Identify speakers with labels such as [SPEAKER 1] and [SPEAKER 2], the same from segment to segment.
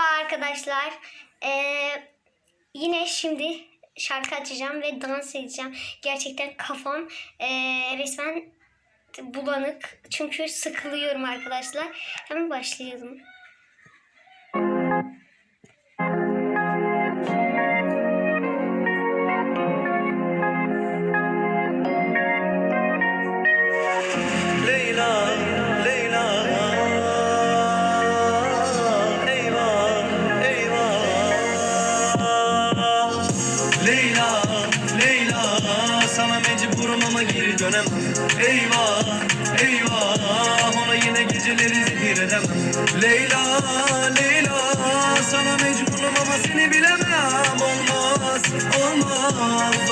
[SPEAKER 1] arkadaşlar. Ee, yine şimdi şarkı açacağım ve dans edeceğim. Gerçekten kafam ee, resmen bulanık. Çünkü sıkılıyorum arkadaşlar. Hemen başlayalım.
[SPEAKER 2] Leyla, Leyla Sana mecburum ama geri dönemem. Eyvah, eyvah Ona yine geceleri zehir edemem. Leyla, Leyla Sana mecburum ama seni bilemem. Olmaz, olmaz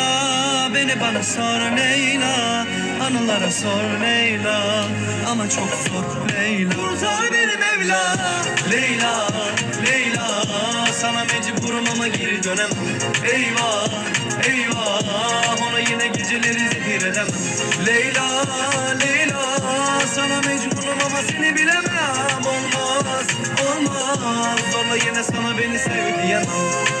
[SPEAKER 2] Beni bana sor Leyla Anılara sor Leyla. Ama çok zor Leyla. Kurtar beni Mevla. Leyla Leyla Sana mecburum ama geri dönemem. Eyvah Eyvah Ona yine geceleri zehir edemem. Leyla Leyla Sana mecburum ama seni bilemem. Olmaz Olmaz. Zorla yine sana beni sev diyemem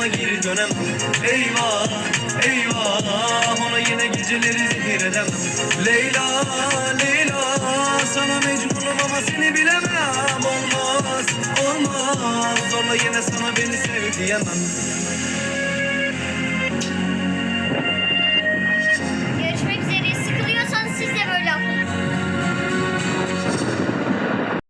[SPEAKER 2] ama geri dönemem Eyvah, eyvah. Ona yine geceleri zehir edemem Leyla, Leyla Sana mecburum ama seni bilemem. Olmaz, olmaz. Zorla yine sana beni sev diyemem